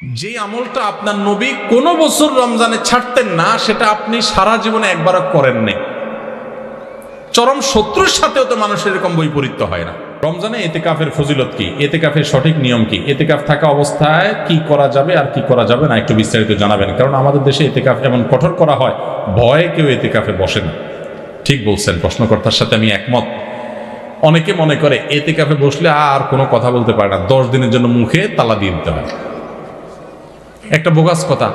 যে আমলটা আপনার নবী কোনো বছর রমজানে ছাড়তেন না, সেটা আপনি সারা জীবনে একবারও করেন নাই চরম শত্রুর সাথেও তো মানুষের এরকম বৈপরীত্য হয় না। রমজানে এতেকাফের ফজিলত কি? এতেকাফের সঠিক নিয়ম কি? এতেকাফ থাকা অবস্থায় কি করা যাবে আর কি করা যাবে না একটু বিস্তারিত জানাবেন, কারণ আমাদের দেশে এতেকাফ এমন কঠোর করা হয়, ভয়ে কেউ এতেকাফে বসে না। ঠিক বলছেন, প্রশ্নকর্তার সাথে আমি একমত। অনেকে মনে করে, এতেকাফে বসলে আর কোনো কথা বলতে পারে না। দশ দিনের জন্য মুখে তালা দিয়ে দিতে হয়। একটা বোগাস কথা।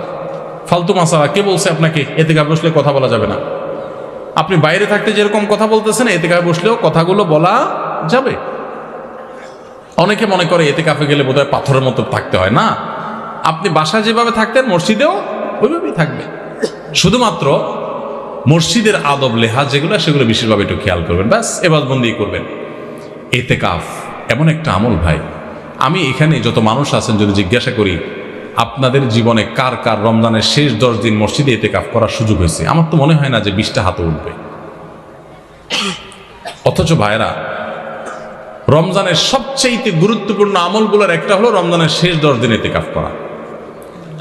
ফালতু মাসালা কে বলছে আপনাকে? এতে কাপে বসলে কথা বলা যাবে না। আপনি বাইরে থাকতে যেরকম কথা বলতেছেন এতে কাপে বসলেও কথাগুলো বলা যাবে। অনেকে মনে করে এতে কাফে গেলে বোধহয় পাথরের মতো থাকতে হয়, না? আপনি বাসায় যেভাবে থাকতেন, মসজিদেও ওইভাবেই থাকবে। শুধুমাত্র মসজিদের আদব লেহা যেগুলো, সেগুলো বিশেষভাবে একটু খেয়াল করবেন। ব্যাস, এবাদবন্দি করবেন। এতে কাফ এমন একটা আমল ভাই। আমি এখানে যত মানুষ আছেন, যদি জিজ্ঞাসা করি আপনাদের জীবনে কার কার রমজানের শেষ দশ দিন মসজিদে এতে কাফ করার সুযোগ হয়েছে? আমার তো মনে হয় না যে বিশটা হাতে উঠবে। অথচ ভাইরা রমজানের সবচেয়ে গুরুত্বপূর্ণ আমলগুলোর একটা হলো রমজানের শেষ দশ দিন এতে কাফ করা।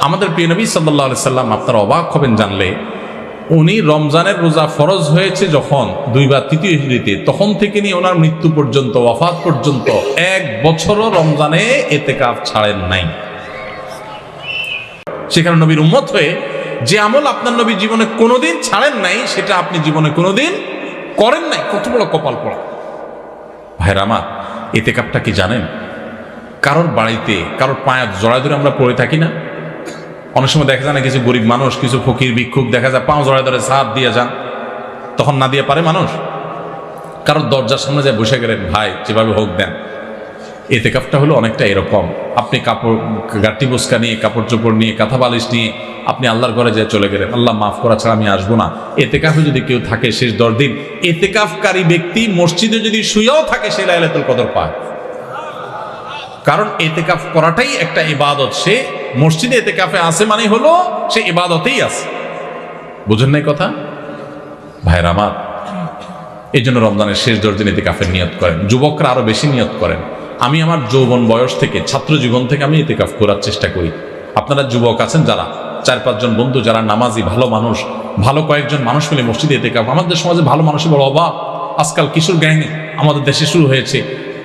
আমাদের প্রিয় নবী সাল্লাহ সাল্লাম আপনারা অবাক হবেন জানলে, উনি রমজানের রোজা ফরজ হয়েছে যখন দুই বা তৃতীয় হিজড়িতে, তখন থেকে নিয়ে ওনার মৃত্যু পর্যন্ত, ওয়াফাত পর্যন্ত এক বছরও রমজানে এতে কাফ ছাড়েন নাই। সেখানে নবীর উম্মত হয়ে যে আমল আপনার নবী জীবনে কোনোদিন ছাড়েন নাই, সেটা আপনি জীবনে কোনোদিন করেন নাই। কত বড় কপাল পড়া। ভাইরা আমার এতে কাপটা কি জানেন? কারোর বাড়িতে, কারোর পায়ে জড়ায় ধরে আমরা পড়ে থাকি না। অনেক সময় দেখা যায় না, কিছু গরিব মানুষ, কিছু ফকির, ভিক্ষুক, দেখা যায় পাঁচ জড়ায় ধরে সাহায্য দিয়ে যান। তখন না দিয়ে পারে মানুষ। কারোর দরজার সামনে যায় বসে গেলেন, ভাই, যেভাবে হোক দেন। এতেকাফটা হলো অনেকটা এরকম। আপনি কাপড়, গাটি বসকা নিয়ে, কাপড় চোপড় নিয়ে, কাঁথা বালিশ নিয়ে আপনি আল্লাহর ঘরে যেয়ে চলে গেলেন। আল্লাহ মাফ করা ছাড়া আমি আসব না। এতেকাফে যদি কেউ থাকে শেষ দশ দিন এতেকাফকারী ব্যক্তি মসজিদে যদি শুয়েও থাকে সে লাইলাতুল কদর পায়। কারণ এতেকাফ করাটাই একটা ইবাদত। সে মসজিদে এতেকাফে আছে মানে হলো সে ইবাদতেই আছে। বুঝেন নাই কথা? ভাইরা আমার, এই জন্য রমজানের শেষ দশ দিন এতেকাফের নিয়ত করেন। যুবকরা আরও বেশি নিয়ত করেন। আমি আমার যৌবন বয়স থেকে, ছাত্র জীবন থেকে আমি এতেকাফ করার চেষ্টা করি। আপনারা যুবক আছেন যারা, চার পাঁচজন বন্ধু যারা নামাজি, ভালো মানুষ, ভালো কয়েকজন মানুষ মিলে মসজিদে এতেকাফ আমাদের সমাজে ভালো মানুষের বড় অভাব। আজকাল কিশোর গ্যাং আমাদের দেশে শুরু হয়েছে।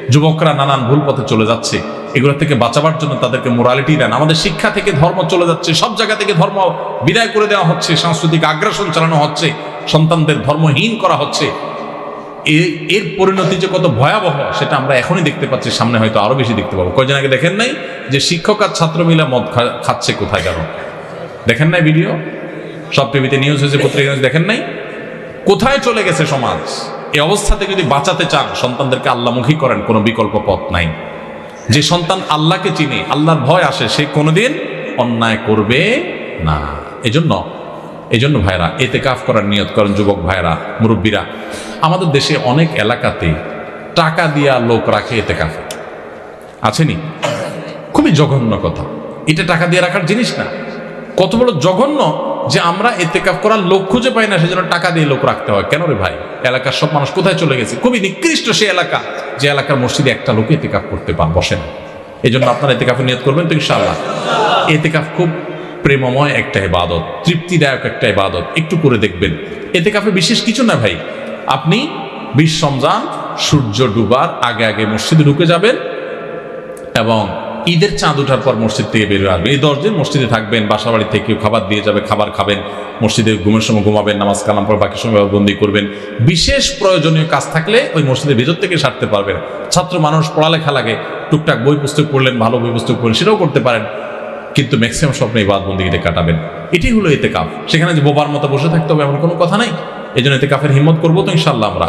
যুবকরা নানান ভুল পথে চলে যাচ্ছে। এগুলো থেকে বাঁচাবার জন্য তাদেরকে মোরালিটি দেন। আমাদের শিক্ষা থেকে ধর্ম চলে যাচ্ছে। সব জায়গা থেকে ধর্ম বিদায় করে দেওয়া হচ্ছে। সাংস্কৃতিক আগ্রাসন চালানো হচ্ছে। সন্তানদের ধর্মহীন করা হচ্ছে। এর পরিণতি যে কত ভয়াবহ, সেটা আমরা এখনই দেখতে পাচ্ছি, সামনে হয়তো আরও বেশি দেখতে পাবো। কয়জন আগে দেখেন নাই? যে শিক্ষক আর ছাত্র মিলে মদ খাচ্ছে কোথায় গেল দেখেন নাই ভিডিও? সব টিভিতে নিউজ হয়েছে, পত্রিকা news, দেখেন নাই? কোথায় চলে গেছে সমাজ? এই অবস্থা থেকে যদি বাঁচাতে চান, সন্তানদেরকে আল্লামুখী করেন, কোনো বিকল্প পথ নাই। যে সন্তান আল্লাহকে চিনে, আল্লাহর ভয় আসে, সে কোনোদিন অন্যায় করবে না। এজন্য এজন্য ভাইরা এতে কাফ করার নিয়ত করেন যুবক ভাইরা, মুরব্বীরা। আমাদের দেশে অনেক এলাকাতে টাকা দিয়া লোক রাখে এতে কাফে আছেনি খুবই জঘন্য কথা। এটা টাকা দিয়ে রাখার জিনিস না। কত বড় জঘন্য যে আমরা এতে এতেকাফ করার লোক খুঁজে পাই না, সেজন্য টাকা দিয়ে লোক রাখতে হয়। কেন রে ভাই? এলাকার সব মানুষ কোথায় চলে গেছে? খুবই নিকৃষ্ট সে এলাকা, যে এলাকার মসজিদে একটা লোক এতে এতেকাফ করতে পার বসে না। এই জন্য আপনারা এতে এতেকাফে নিয়ত করবেন তো ইনশাআল্লাহ। এতেকাফ খুব প্রেমময় একটা ইবাদত, তৃপ্তিদায়ক একটা ইবাদত, একটু করে দেখবেন। এতেকাফে বিশেষ কিছু না ভাই? আপনি বিশ রমজান, সূর্য ডুবার, আগে আগে মসজিদে ঢুকে যাবেন এবং ঈদের চাঁদ ওঠার পর মসজিদ থেকে বেরিয়ে আসবেন। এই দশ দিন মসজিদে থাকবেন বাসা বাড়ি থেকে খাবার দিয়ে যাবে, খাবার খাবেন, মসজিদে ঘুমের সময় ঘুমাবেন, নামাজ কালাম পর বাকি সময় বন্দি করবেন। বিশেষ প্রয়োজনীয় কাজ থাকলে ওই মসজিদের ভেতর থেকে সারতে পারবেন। ছাত্র মানুষ পড়ালেখা লাগে, টুকটাক বই পুস্তক পড়লেন, ভালো বই পুস্তক পড়লেন, সেটাও করতে পারেন। কিন্তু ম্যাক্সিমাম স্বপ্ন এই বাদ বন্দিগিতে কাটাবেন। এটি হলো এতে কাপ সেখানে যে বোবার মতো বসে থাকতে হবে এমন কোনো কথা নাই। এই জন্য এতে কাপের হিম্মত করব তো ইনশাল্লাহ আমরা।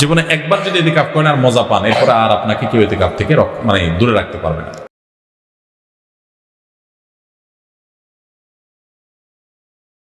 জীবনে একবার যদি এতে কাপ করেন আর মজা পান, এরপরে আর আপনাকে কেউ এতে কাপ থেকে মানে দূরে রাখতে পারবে না।